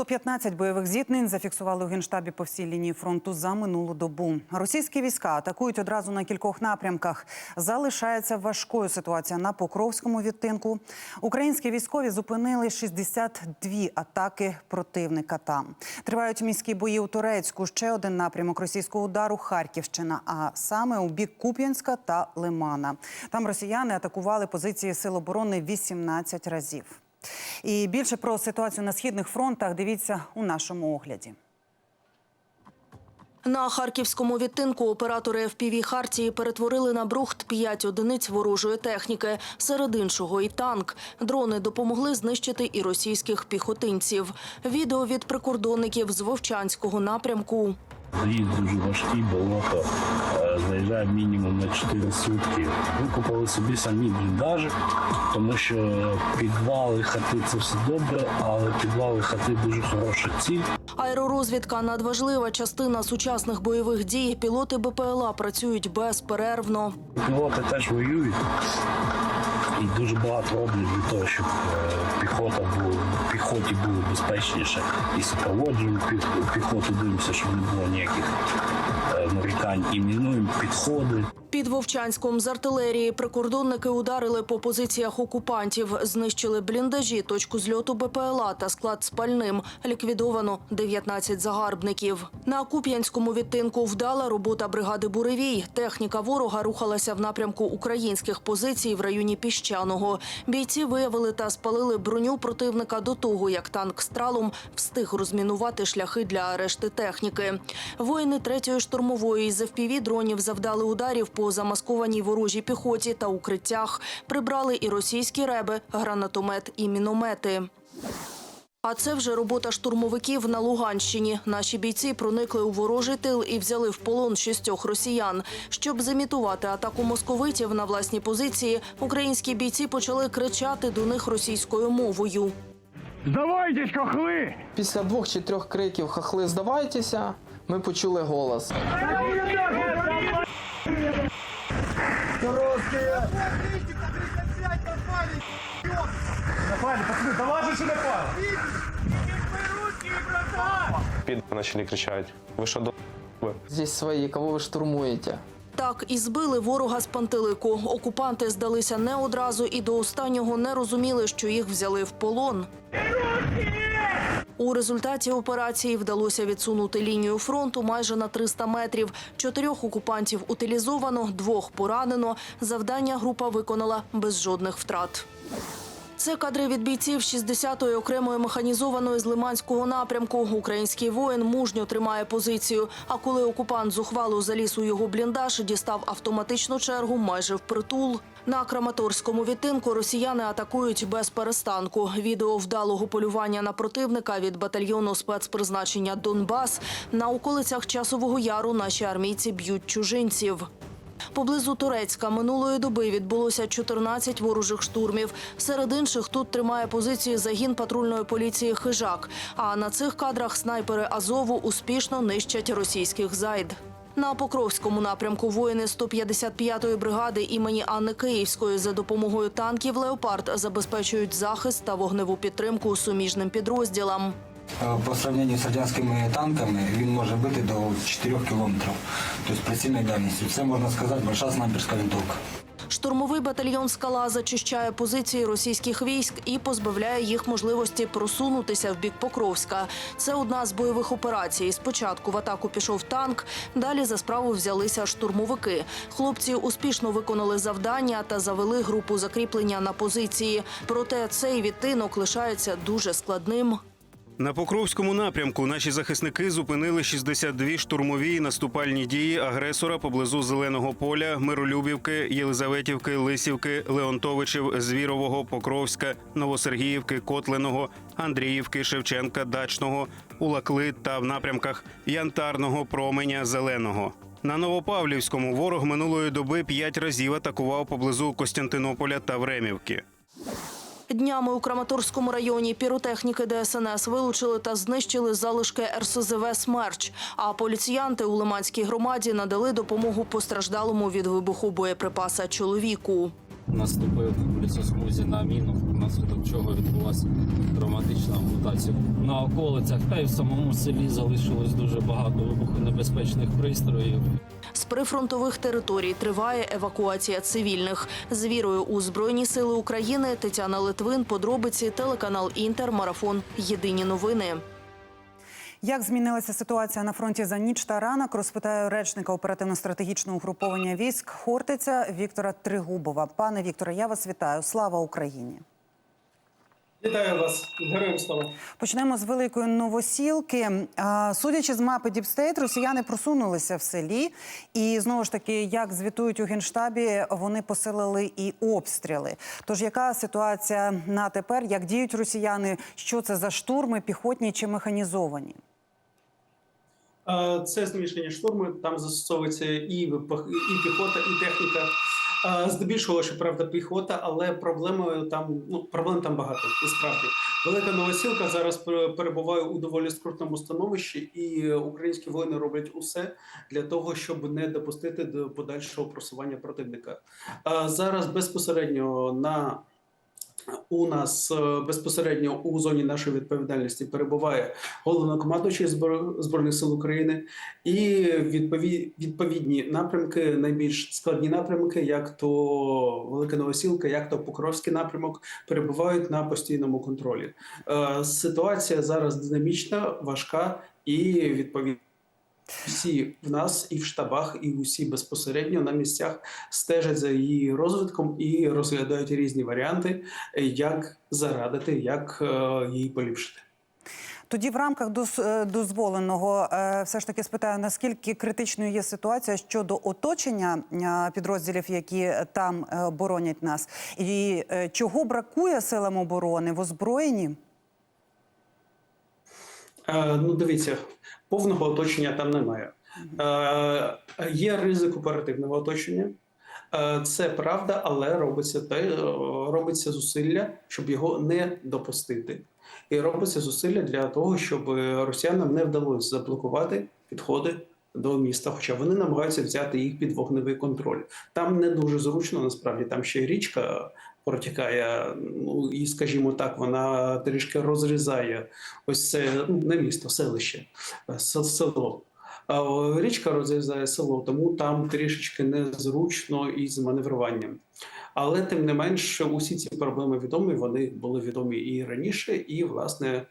115 бойових зіткнень зафіксували у генштабі по всій лінії фронту за минулу добу. Російські війська атакують одразу на кількох напрямках. Залишається важкою ситуація на Покровському відтинку. Українські військові зупинили 62 атаки противника. Там тривають міські бої у Турецьку. Ще один напрямок російського удару Харківщина, а саме у бік Куп'янська та Лимана. Там росіяни атакували позиції сил оборони 18 разів. І більше про ситуацію на східних фронтах дивіться у нашому огляді. На харківському відтинку оператори FPV Хартії перетворили на брухт п'ять одиниць ворожої техніки, серед іншого і танк. Дрони допомогли знищити і російських піхотинців. Відео від прикордонників з Вовчанського напрямку. Заїзд дуже важкий, болото. Е, Заїжджає мінімум на 4 сутки. Викупили собі самі бліндажі, тому що підвали хати це все добре, але підвали хати дуже хороша ціль. Аеророзвідка надважлива частина сучасних бойових дій. Пілоти БПЛА працюють безперервно. Пілоти теж воюють і дуже багато роблять для того, щоб е, піхота була, піхоті було безпечніше. І супроводжуємо піх- піхоту, дивимося, щоб не було ніяких е, нарікань. І мінуємо підходи. Під Вовчанськом з артилерії прикордонники ударили по позиціях окупантів, знищили бліндажі, точку зльоту БПЛА та склад з пальним. Ліквідовано 19 загарбників. На Куп'янському відтинку вдала робота бригади Буревій. Техніка ворога рухалася в напрямку українських позицій в районі Піщаного. Бійці виявили та спалили броню противника до того, як танк «Стралом» встиг розмінувати шляхи для решти техніки. Воїни третьої штурмової з FPV дронів завдали ударів по замаскованій ворожій піхоті та укриттях. Прибрали і російські реби, гранатомет і міномети. А це вже робота штурмовиків на Луганщині. Наші бійці проникли у ворожий тил і взяли в полон шістьох росіян. Щоб замітувати атаку московитів на власні позиції, українські бійці почали кричати до них російською мовою. Здавайтесь, хохли! Після двох чи трьох криків хахли здавайтеся, ми почули голос. Напали, пацаны, да ладно, что напали! Під почали кричати. Ви що до Здесь свої, кого ви штурмуєте? Так і збили ворога з пантелику. Окупанти здалися не одразу і до останнього не розуміли, що їх взяли в полон. У результаті операції вдалося відсунути лінію фронту майже на 300 метрів. Чотирьох окупантів утилізовано, двох поранено. Завдання група виконала без жодних втрат. Це кадри від бійців 60-ї окремої механізованої з Лиманського напрямку. Український воїн мужньо тримає позицію. А коли окупант зухвало заліз у його бліндаж, дістав автоматичну чергу майже впритул. На Краматорському відтинку росіяни атакують без перестанку. Відео вдалого полювання на противника від батальйону спецпризначення Донбас. На околицях часового яру наші армійці б'ють чужинців. Поблизу Турецька минулої доби відбулося 14 ворожих штурмів. Серед інших тут тримає позиції загін патрульної поліції Хижак. А на цих кадрах снайпери Азову успішно нищать російських зайд. На Покровському напрямку воїни 155-ї бригади імені Анни Київської за допомогою танків Леопард забезпечують захист та вогневу підтримку суміжним підрозділам. Е, По сравнению з радянськими танками він може бити до 4 кілометрів, тобто прицільної дальності. Це можна сказати, большая снайперська винтовка. Штурмовий батальйон Скала зачищає позиції російських військ і позбавляє їх можливості просунутися в бік Покровська. Це одна з бойових операцій. Спочатку в атаку пішов танк, далі за справу взялися штурмовики. Хлопці успішно виконали завдання та завели групу закріплення на позиції. Проте цей відтинок лишається дуже складним. На Покровському напрямку наші захисники зупинили 62 штурмові наступальні дії агресора поблизу Зеленого поля, Миролюбівки, Єлизаветівки, Лисівки, Леонтовичів, Звірового, Покровська, Новосергіївки, Котленого, Андріївки, Шевченка, Дачного, Улакли та в напрямках Янтарного, Променя, Зеленого. На Новопавлівському ворог минулої доби п'ять разів атакував поблизу Костянтинополя та Времівки. Днями у Краматорському районі піротехніки ДСНС вилучили та знищили залишки РСЗВ «Смерч». А поліціянти у Лиманській громаді надали допомогу постраждалому від вибуху боєприпаса чоловіку. Наступив лісосмузі на міну, внаслідок чого відбулася травматична ампутація. На околицях та й в самому селі залишилось дуже багато вибухонебезпечних пристроїв. З прифронтових територій триває евакуація цивільних. З вірою у Збройні Сили України Тетяна Литвин, подробиці, телеканал Інтер, марафон. Єдині новини. Як змінилася ситуація на фронті за ніч та ранок, розпитаю речника оперативно-стратегічного угруповання військ Хортиця Віктора Тригубова. Пане Вікторе, я вас вітаю. Слава Україні! Вітаю вас, героям слава. Почнемо з великої новосілки. Судячи з мапи Діпстейт, росіяни просунулися в селі, і знову ж таки, як звітують у генштабі, вони посилили і обстріли. Тож яка ситуація на тепер? Як діють росіяни? Що це за штурми, піхотні чи механізовані? Це змішані штурми. Там застосовується і і піхота, і техніка. Здебільшого, що правда, піхота, але проблемою там ну проблем там багато. Насправді велика новосілка зараз перебуває у доволі скрутному становищі, і українські воїни роблять усе для того, щоб не допустити до подальшого просування противника. Зараз безпосередньо на у нас е, безпосередньо у зоні нашої відповідальності перебуває головнокомандуючий збройних сил України і відповідні напрямки, найбільш складні напрямки, як то Велика Новосілка, як то Покровський напрямок, перебувають на постійному контролі. Е, Ситуація зараз динамічна, важка і відповідно. Всі в нас і в штабах, і усі безпосередньо на місцях стежать за її розвитком і розглядають різні варіанти, е, як зарадити, як е, її поліпшити. Тоді в рамках е, дозволеного все ж таки спитаю, наскільки критичною є ситуація щодо оточення підрозділів, які там боронять нас, і чого бракує силам оборони в озброєнні? Ну, дивіться, повного оточення там немає. Е, є ризик оперативного оточення. Е, Це правда, але робиться те, е, робиться зусилля, щоб його не допустити. І робиться зусилля для того, щоб росіянам не вдалося заблокувати підходи до міста, хоча вони намагаються взяти їх під вогневий контроль. Там не дуже зручно, насправді там ще річка протікає, ну і, скажімо так, вона трішки розрізає ось це ну, не місто, селище, е, село. А річка розрізає село, тому там трішечки незручно із маневруванням. Але тим не менш, усі ці проблеми відомі. Вони були відомі і раніше, і власне е,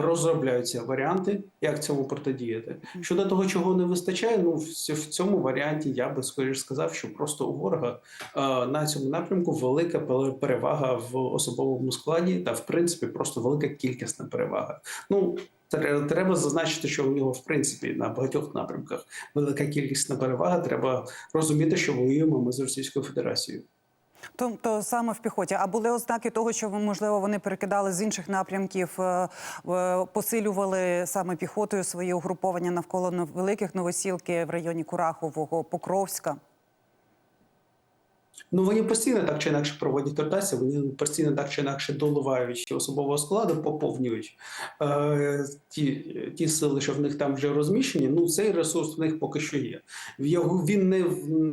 розробляються варіанти, як цьому протидіяти. Щодо того, чого не вистачає, ну в цьому варіанті я би скоріш сказав, що просто у ворога е, на цьому напрямку велика перевага в особовому складі, та в принципі просто велика кількісна перевага. Ну тре- треба зазначити, що у нього в принципі на багатьох напрямках велика кількісна перевага. Треба розуміти, що воюємо ми з Російською Федерацією. Тобто саме в піхоті. А були ознаки того, що можливо вони перекидали з інших напрямків, е, посилювали саме піхотою свої угруповання навколо великих новосілки в районі Курахового, Покровська. Ну вони постійно так чи інакше проводять ротацію, вони постійно так чи інакше доливають особового складу, поповнюють е, ті, ті сили, що в них там вже розміщені. Ну цей ресурс в них поки що є. Його він не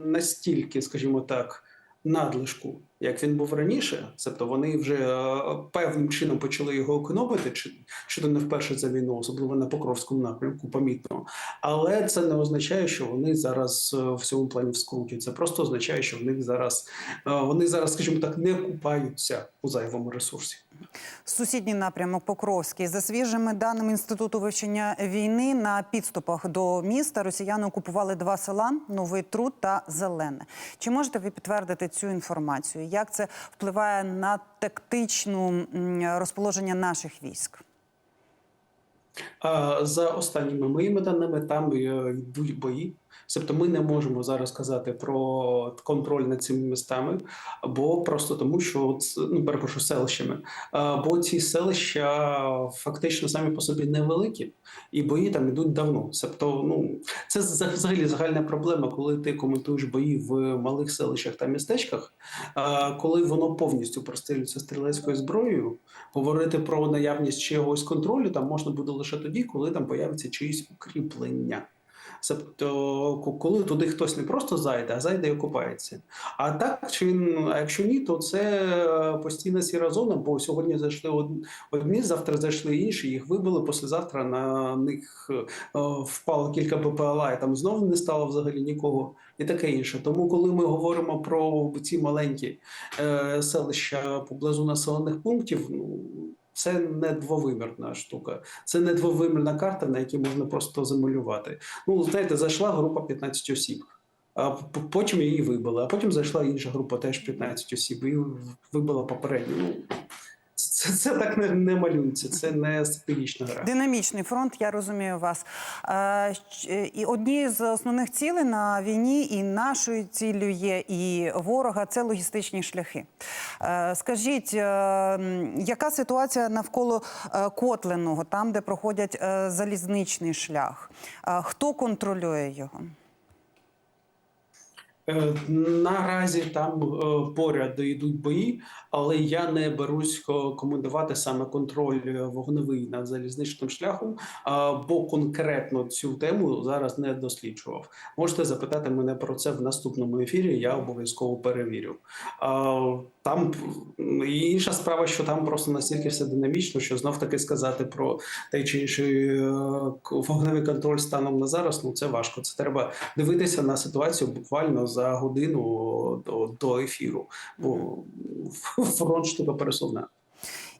настільки, скажімо так, надлишку, як він був раніше. Тобто вони вже е, певним чином почали його економити, чи, то не вперше за війну, особливо на Покровському напрямку, помітно. Але це не означає, що вони зараз е, в цьому плані в скруті. Це просто означає, що в них зараз е, вони зараз, скажімо так, не купаються у зайвому ресурсі. Сусідній напрямок Покровський. За свіжими даними інституту вивчення війни на підступах до міста росіяни окупували два села: Новий Труд та Зелене. Чи можете ви підтвердити цю інформацію? Як це впливає на тактичну розположення наших військ? За останніми моїми даними, там е, йдуть бої. Тобто ми не можемо зараз казати про контроль над цими містами, бо просто тому, що ну перепрошую селищами. Бо ці селища фактично самі по собі невеликі, і бої там йдуть давно. Тобто, ну це за- взагалі загальна проблема, коли ти коментуєш бої в малих селищах та містечках. Коли воно повністю прострілюється стрілецькою зброєю, говорити про наявність чогось контролю там можна буде лише тоді, коли там появиться чиїсь укріплення. Тобто, коли туди хтось не просто зайде, а зайде і окупається. А так чи а якщо ні, то це е, постійна сіра зона, бо сьогодні зайшли одні, завтра зайшли інші, їх вибили, послезавтра на них е, впало кілька БПЛА, і там знову не стало взагалі нікого і таке інше. Тому, коли ми говоримо про ці маленькі е, селища поблизу населених пунктів, ну це не двовимірна штука, це не двовимірна карта, на якій можна просто замалювати. Ну, знаєте, зайшла група 15 осіб. А потім її вибили, а потім зайшла інша група, теж 15 осіб, і вибила попередню. Це, це, так не, не малюється, це не стратегічна гра. Динамічний фронт, я розумію вас. Е, е, І однією з основних цілей на війні, і нашою ціллю є, і ворога це логістичні шляхи. Е, Скажіть, е, яка ситуація навколо е, Котленого, там, де проходять е, залізничний шлях? Е, Хто контролює його? Е, Наразі там е, поряд йдуть бої, але я не берусь ко- коментувати саме контроль е, вогневий над залізничним шляхом, бо конкретно цю тему зараз не досліджував. Можете запитати мене про це в наступному ефірі. Я обов'язково перевірю. Там і інша справа, що там просто настільки все динамічно, що знов таки сказати про той чи інший е, вогневий контроль станом на зараз. Ну це важко. Це треба дивитися на ситуацію буквально за годину до, до ефіру, бо фронт штука пересувна.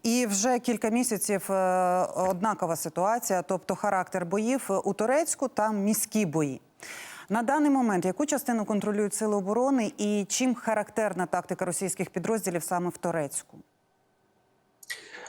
І вже кілька місяців е, однакова ситуація, тобто характер боїв у Турецьку там міські бої. На даний момент яку частину контролюють сили оборони і чим характерна тактика російських підрозділів саме в Турецьку?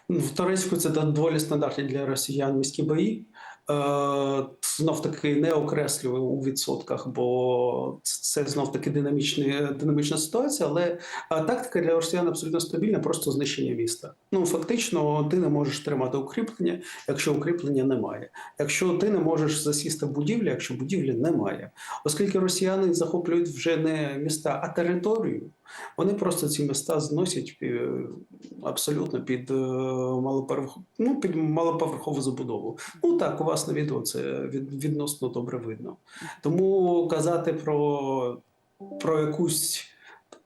Ну, В Турецьку це доволі стандартні для росіян міські бої. Е, знов таки не окреслюю у відсотках, бо це знов таки динамічна, динамічна ситуація. Але е, тактика для росіян абсолютно стабільна, просто знищення міста. Ну фактично, ти не можеш тримати укріплення, якщо укріплення немає. Якщо ти не можеш засісти в будівлі, якщо будівлі немає, оскільки росіяни захоплюють вже не міста, а територію. Вони просто ці міста зносять е, абсолютно під малоповерхову, ну, під малоповерхову забудову. Ну так, у вас на відео це відносно добре видно. Тому казати про, про якусь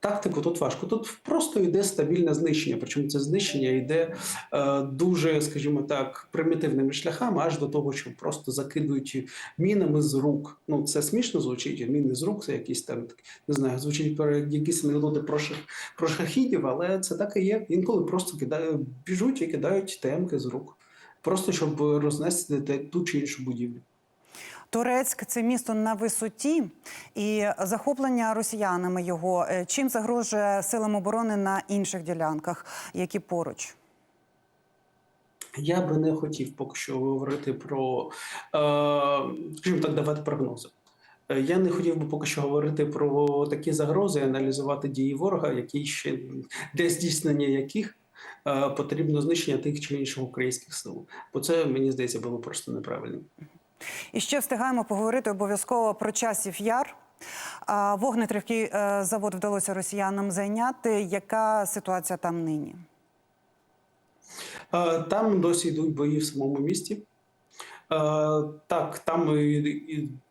тактику тут важко. Тут просто йде стабільне знищення. Причому це знищення йде е, дуже, скажімо так, примітивними шляхами, аж до того, що просто закидують мінами з рук. Ну це смішно звучить. Міни з рук це якісь там не знаю, звучить про якісь анекдоти про шах, про шахідів, але це так і є. Інколи просто кидають, біжуть і кидають темки з рук, просто щоб рознести ту чи іншу будівлю. Турецьк це місто на висоті, і захоплення росіянами його е, чим загрожує силам оборони на інших ділянках, які поруч. Я би не хотів поки що говорити про, е, скажімо так, давати прогнози. Е, Я не хотів би поки що говорити про такі загрози, аналізувати дії ворога, які ще для здійснення яких потрібно знищення тих чи інших українських сил. Бо це мені здається було просто неправильним. І ще встигаємо поговорити обов'язково про часів яр. Вогнетривкий е, завод вдалося росіянам зайняти. Яка ситуація там нині? Е, Там досі йдуть бої в самому місті. Е, Так, там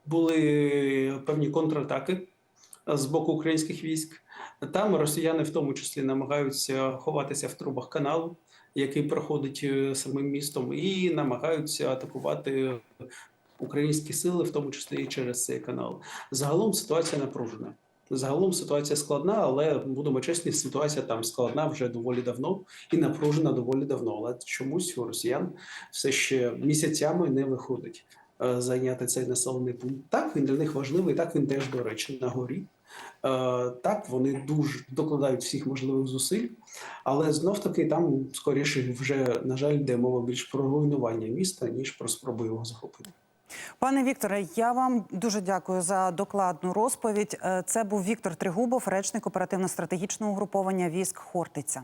були певні контратаки з боку українських військ. Там росіяни в тому числі намагаються ховатися в трубах каналу, який проходить самим містом, і намагаються атакувати українські сили, в тому числі і через цей канал. Загалом ситуація напружена. Загалом ситуація складна, але будемо чесні, ситуація там складна вже доволі давно і напружена доволі давно. Але чомусь у росіян все ще місяцями не виходить е, зайняти цей населений пункт. Так він для них важливий, так він теж, до речі, на горі. Е, Так, вони дуже докладають всіх можливих зусиль, але знов таки там скоріше вже, на жаль, йде мова більш про руйнування міста, ніж про спробу його захопити. Пане Вікторе, я вам дуже дякую за докладну розповідь. Е, Це був Віктор Тригубов, речник оперативно-стратегічного угруповання військ Хортиця.